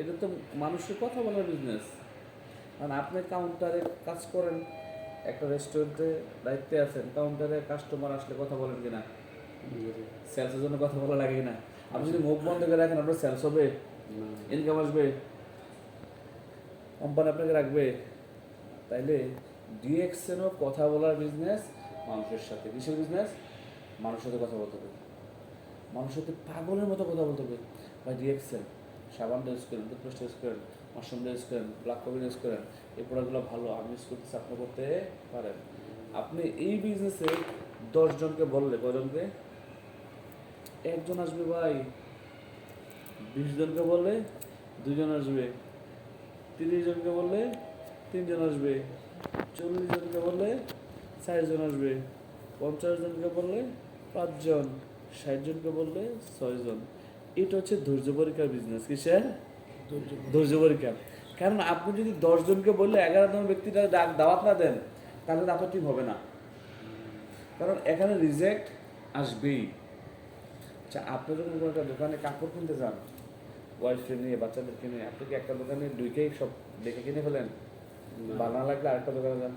এটা তো মানুষের কথা বলার বিজনেস কারণ আপনি কাউন্টারে কাজ করেন একটা রেস্টুরেন্টে দায়িত্বে আছেন কাউন্টারে কাস্টমার আসলে কথা বলেন কিনা? সেলসের জন্য কথা বলা লাগে কিনা? আপনি যদি মুখ বন্ধ করে রাখেন আপনার সেলস হবে ইনকাম আসবে কোম্পানি আপনাকে রাখবে। তাইলে ডিএক্সেনও কথা বলার বিজনেস মানুষের সাথে কিসের বিজনেস মানুষের সাথে কথা বলতে হবে। মানুষের সাথে পাগলের মতো কথা বলতে হবে। বা ডিএক্সেন সাবানটা ইউজ করেন, টুথপেস্ট ইউজ করেন মাশরুমটা ইউজ করেন ব্ল্যাক কফি ইউজ করেন, এই প্রোডাক্টগুলো ভালো, আমি ইউজ করতেছি আপনি করতে পারেন। আপনি এই বিজনেসে দশজনকে বললে কজনকে একজন আসবে ভাই, বিশ জনকে বললে দুজন আসবে। তিরিশ জনকে বললে, তিনজন আসবে। চল্লিশ জনকে বললে চারজন আসবে। পঞ্চাশ জনকে বললে, পাঁচজন। ষাট জনকে বললে, ছয়জন। এটা হচ্ছে ধৈর্য পরীক্ষার বিজনেস কিসের? ধৈর্য পরীক্ষা কারণ আপনি যদি দশ জনকে বললে এগারো জন ব্যক্তিটা ডাক দাওয়াত না দেন তাহলে তো আপনার টিম হবে না। কারণ এখানে রিজেক্ট আসবেই। আচ্ছা আপনি যখন কোনো একটা দোকানে কাপড় কিনতে যান ওয়াইফকে নিয়ে বাচ্চাদেরকে নিয়ে আপনি কি একটা দোকানে দুইকেই সব দেখে কিনে ফেলেন? বানা লাগলে আরেকটা দোকানে যান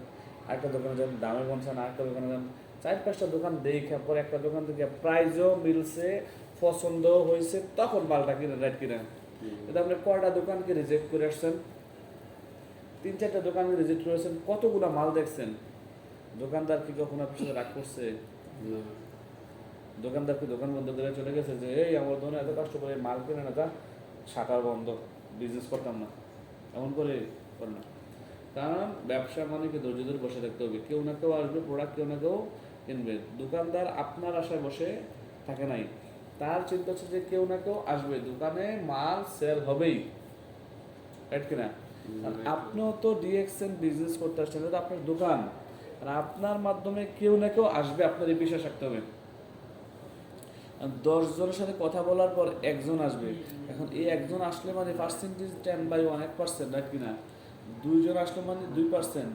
আরেকটা দোকানে যান দামে বলছেন আরেকটা দোকানে যান। চার পাঁচটা দোকান দেখে পরে একটা দোকান থেকে প্রাইজও মিলছে পছন্দ হয়েছে তখন মালটা কিনে রাইট কিনেন কিন্তু আপনি কয়টা দোকানকে রিজেক্ট করে আসছেন? তিন চারটা দোকানকে রিজেক্ট করেছেন কতগুলো মাল দেখছেন? দোকানদার কি কখনো আপনার সাথে রাগ করছে? দোকানদার কি দোকান বন্ধ করে চলে গেছে যে এই আমার দোকানে এত কষ্ট করে মাল কিনে না তা শাটার বন্ধ বিজনেস করতাম না। এমন করে করে না। কারণ ব্যবসা মানে কি? ধৈর্য ধরে বসে থাকতে হবে। কেউ না কেউ আসবে প্রোডাক্ট কেউ না কেউ কিনবে। দোকানদার আপনার আশায় বসে থাকে নাই। তার চিন্তা হচ্ছে যে কেউ না কেউ আসবে দোকানে মাল সেল হবেই। রাইট কিনা? আপনিও তো ডিএক্সএন বিজনেস করতে আসছেন এটা আপনার দোকান। আর আপনার মাধ্যমে কেউ না কেউ আসবে আপনার এই বিশ্বাস রাখতে হবে। দশ জনের সাথে কথা বলার পর একজন আসবে। এখন এই একজন আসলে মানে পার্সেন্টেজ টেন বাই ওয়ান এক পার্সেন্ট রাইট কিনা? দুইজন আসলে মানে দুই পার্সেন্ট